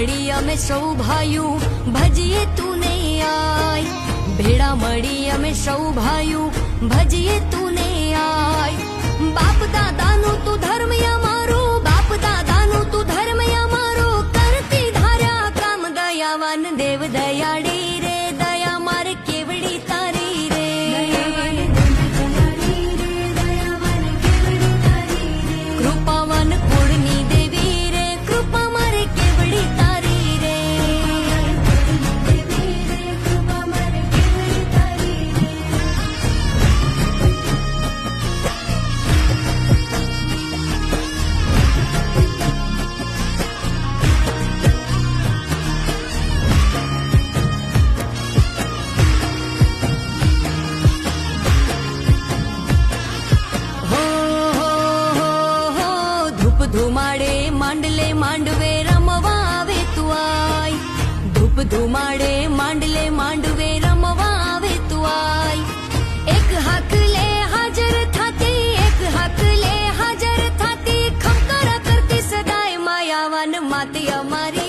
મળી અમે સૌ ભાઈઓ ભજીએ તું ને આય. ભેળા મળી અમે સૌ ભાઈઓ ભજીએ તું ને આય. બાપ દાદાનું તું ધર્મ અમારો, બાપ દાદાનું તું ધર્મ અમારો. કરતી ધાર્યા કામ દયાવાન દેવ દયાળી. માંડવે રમવા આવે તું આય. ધૂપ ધુમાડે માંડલે માંડવે રમવા આવે તું એક હાથ લે હાજર થતી, એક હાથ લે હાજર થાતી. ખમકરા કરતી સદાય માયાવાન માતી અમારી